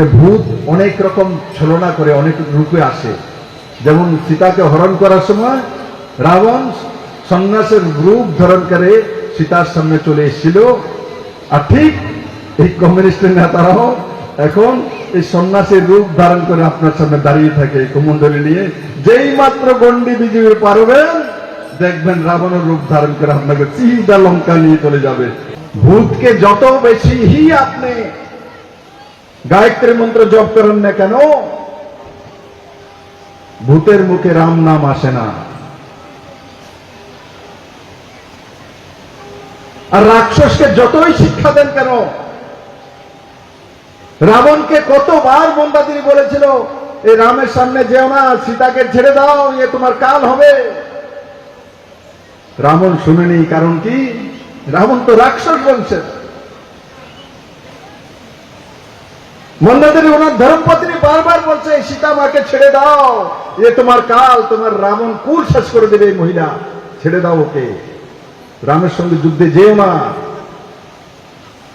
ভূত অনেক রকম ছলনা করে, অনেক রূপে আসে। যেমন সীতাকে হরণ করার সময় রাবণ সন্ন্যাসের রূপ ধারণ করে সীতার সামনে চলে এসেছিল। আর ঠিক এই কমিউনিস্টের নেতারাও এখন এই সন্ন্যাসের রূপ ধারণ করে আপনার সামনে দাঁড়িয়ে থাকে কুমন্ডলী নিয়ে। যেই মাত্র গন্ডি বিজয়ী পারবেন দেখবেন রাবণের রূপ ধারণ করে আপনাকে চিন্তা লঙ্কা নিয়ে চলে যাবে। ভূতকে যত বেশি হি আপনি গায়ত্রী মন্ত্র জপ করেন না কেন? ভূতের মুখে রাম নাম আসে না। আর রাক্ষসকে যতই শিক্ষা দেন কেন? রাবণকে কতবার মন্দাদিনী বলেছিল এই রামের সামনে যেও না, সীতাকে ছেড়ে দাও, এ তোমার কাল হবে। রাবণ শুনেনি, কারণ কি? রাবণ তো রাক্ষস বংশের। মন্দাদেবী ওনার ধর্মপত্নী বারবার বলছে সীতা মাকে ছেড়ে দাও। এ তোমার কাল, তোমার রাবণ কুল শেষ করে দেবে এই মহিলা। ছেড়ে দাও ওকে। রামের সঙ্গে যুদ্ধে যেও না।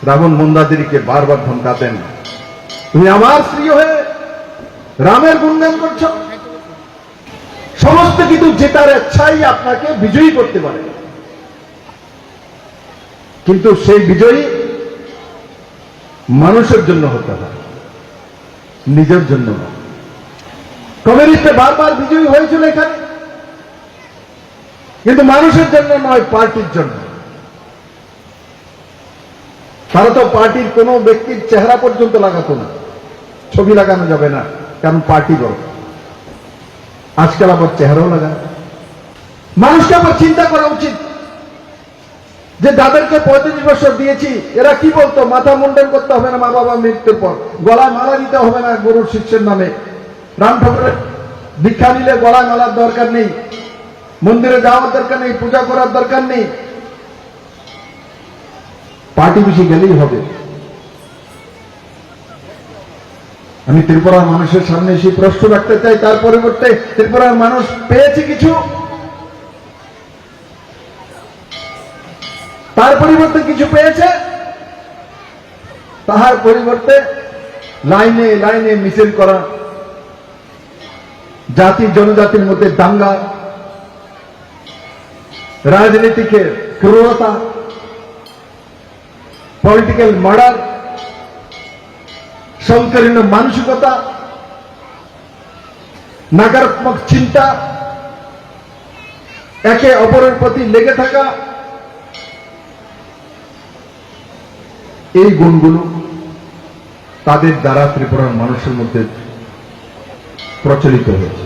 রাবণ মন্দাদেবীকে বারবার ধমকাতেন, তুমি আমার স্ত্রী হয়ে রামের গুণগান করছ? সমস্ত কিছু জেতার ইচ্ছাই আপনাকে বিজয়ী করতে পারে। কিন্তু সেই বিজয়ী মানুষের জন্য হতে হয়। নিজের জন্য নয় কমিউনিস্টে বারবার বিজয়ী হয়েছিল এখানে। কিন্তু মানুষের জন্য নয়, পার্টির জন্য। তারা তো পার্টির কোনো ব্যক্তির চেহারা পর্যন্ত লাগাতো না। ছবি লাগানো যাবে না, কারণ পার্টি বড়। আজকাল আবার চেহারাও লাগায়। মানুষকে আবার চিন্তা করা উচিত। যে যাদেরকে পঁয়ত্রিশ বছর দিয়েছি, এরা কি বলতো? মাথা মুন্ডন করতে হবে না মা বাবা মৃত্যুর পর। গলায় মালা দিতে হবে না গরুর শিষ্যের নামে। রাম ঠাকুরের দীক্ষা নিলে গলায় মালার দরকার নেই। মন্দিরে যাওয়ার দরকার নেই, পূজা করার দরকার নেই। পার্টি বেশি গেলেই হবে। আমি ত্রিপুরার মানুষের সামনে এসে প্রশ্ন রাখতে চাই, তার পরিবর্তে ত্রিপুরার মানুষ পেয়েছে কিছু? তার পরিবর্তে কিছু পেয়েছে? তাহার পরিবর্তে লাইনে লাইনে মিছিল করা, জাতি জনজাতির মধ্যে দাঙ্গা, রাজনীতিকে ক্রূরতা পলিটিক্যাল মার্ডার সংকীর্ণ মানসিকতা, নাকারাত্মক চিন্তা, একে অপরের প্রতি লেগে থাকা এই গুণগুলো তাদের দ্বারা ত্রিপুরার মানুষের মধ্যে প্রচলিত হয়েছে।